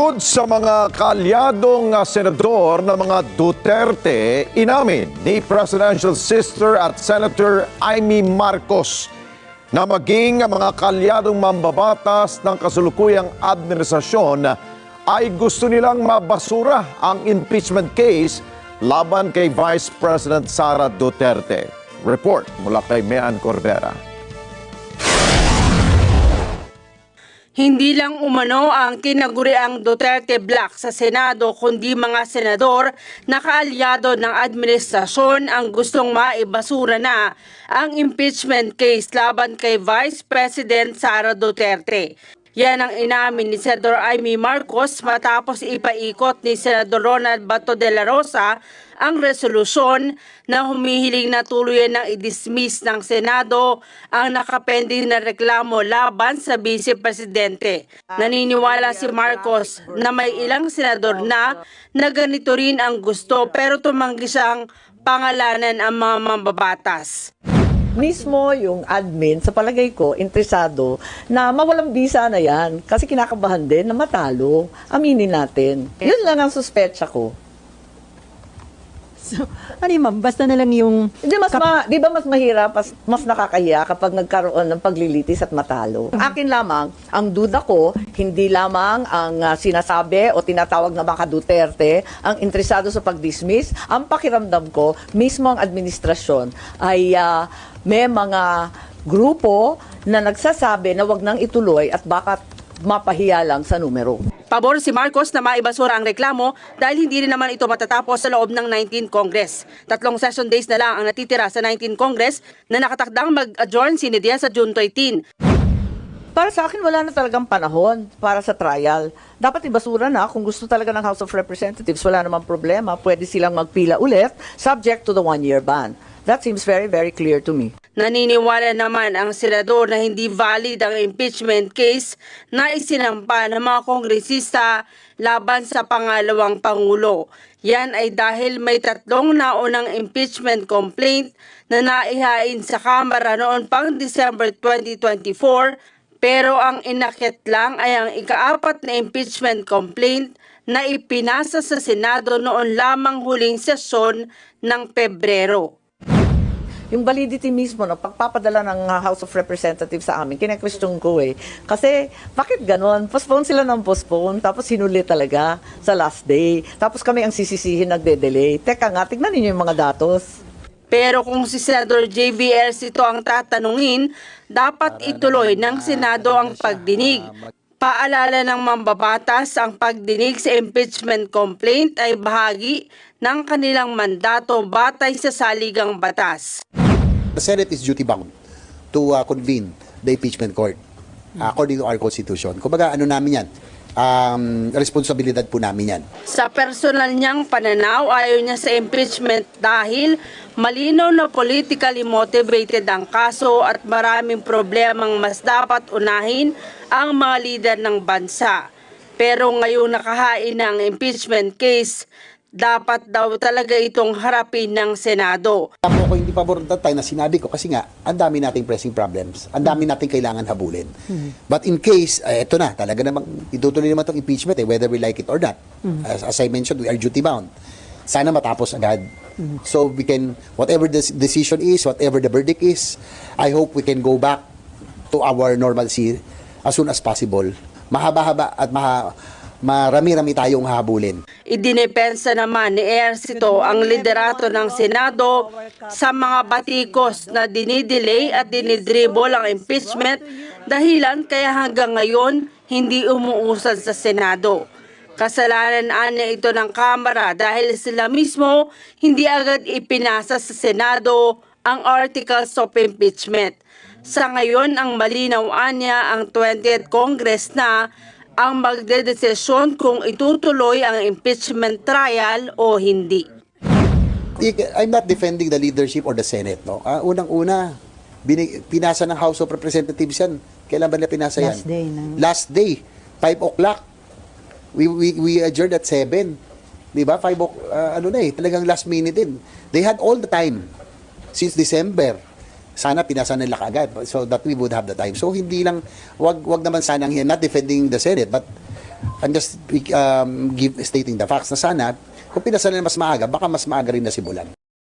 Bukod sa mga kaalyadong ah, senador ng mga Duterte, inamin ni Presidential Sister at Senator Amy Marcos na maging mga kaalyadong mambabatas ng kasulukuyang administrasyon ay gusto nilang mabasura ang impeachment case laban kay Vice President Sara Duterte. Report mula kay Mean Cordera. Hindi lang umano ang kinaguriang Duterte Black sa Senado kundi mga senador na kaalyado ng administrasyon ang gustong maibasura na ang impeachment case laban kay Vice President Sara Duterte. Yan ang inamin ni Senador Amy Marcos matapos ipaikot ni Senador Ronald Bato de la Rosa ang resolusyon na humihiling na tuluyan ng i-dismiss ng Senado ang nakapending na reklamo laban sa Vice Presidente. Naniniwala si Marcos na may ilang senador na na ganito rin ang gusto pero tumanggi siyang pangalanan ang mga mambabatas. Mismo yung admin, sa palagay ko, interesado na mawalang visa na yan kasi kinakabahan din na matalo. Aminin natin. Yun lang ang suspecha ko. So, ano yun, ma'am? Basta na lang yung... Hindi mas ma, 'di ba mas mahirap, mas, mas nakakahiya kapag nagkaroon ng paglilitis at matalo. Akin lamang, ang duda ko, hindi lamang ang ah, sinasabi o tinatawag na baka Duterte ang interesado sa pag-dismiss. Ang pakiramdam ko, mismo ang administrasyon ay ah, may mga grupo na nagsasabi na wag nang ituloy at baka mapahiya lang sa numero. Pabor si Marcos na maibasura ang reklamo dahil hindi rin naman ito matatapos sa loob ng 19 Congress. Tatlong session days na lang ang natitira sa 19 Congress na nakatakdang mag-adjourn si Nidia sa June 13. Para sa akin, wala na talagang panahon para sa trial. Dapat ibasura na kung gusto talaga ng House of Representatives. Wala namang problema. Pwede silang magpila ulit subject to the one-year ban. That seems very, very clear to me. Naniniwala naman ang senador na hindi valid ang impeachment case na isinampa ng mga kongresista laban sa pangalawang pangulo. Yan ay dahil may tatlong naunang impeachment complaint na naihain sa Kamara noon pang December 2024 pero ang inakit lang ay ang ikaapat na impeachment complaint na ipinasa sa Senado noon lamang huling sesyon ng Pebrero. Yung validity mismo, no, pagpapadala ng uh, House of Representatives sa amin, kine-question ko eh. Kasi, bakit ganon? Postpone sila ng postpone, tapos hinuli talaga sa last day. Tapos kami ang sisisihin nagde-delay. Teka nga, tignan ninyo yung mga datos. Pero kung si Senador JVR ito ang tatanungin, dapat ituloy ng Senado ang pagdinig. Paalala ng mambabatas, ang pagdinig sa impeachment complaint ay bahagi ng kanilang mandato batay sa saligang batas. The Senate is duty bound to uh, convene the impeachment court uh, according to our constitution. Kumbaga, ano namin yan? Um, responsibilidad po namin yan. Sa personal niyang pananaw, ayaw niya sa impeachment dahil malinaw na politically motivated ang kaso at maraming problemang mas dapat unahin ang mga lider ng bansa. Pero ngayong nakahain ng impeachment case, dapat daw talaga itong harapin ng Senado. Ako ko hindi pabor that time na sinabi ko kasi nga, ang dami nating pressing problems. Ang dami nating kailangan habulin. But in case, eh, eto na, talaga namang itutuloy naman itong impeachment eh, whether we like it or not. As, as I mentioned, we are duty bound. Sana matapos agad. So we can, whatever the decision is, whatever the verdict is, I hope we can go back to our normalcy as soon as possible. Mahaba-haba at maha, marami-rami tayong habulin. Idinepensa naman ni Ercito ang liderato ng Senado sa mga batikos na dinidelay at dinidribble ang impeachment dahilan kaya hanggang ngayon hindi umuusad sa Senado. Kasalanan niya ito ng Kamara dahil sila mismo hindi agad ipinasa sa Senado ang articles of impeachment. Sa ngayon, ang malinaw niya ang 20th Congress na ang magdedesisyon kung itutuloy ang impeachment trial o hindi. I'm not defending the leadership or the Senate. No? Ah, Unang-una, pinasa ng House of Representatives yan. Kailan ba nila pinasa yan? Last day ng- Last day. 5 o'clock. We, we, we adjourned at 7. Di ba? 5 o'clock, ah, ano na eh, talagang last minute din. They had all the time since December. Sana pinasa nila kagad so that we would have the time. So hindi lang, wag, wag naman sana, not defending the Senate, but I'm just um, give, stating the facts na sana, kung pinasal na mas maaga, baka mas maaga rin na simulan.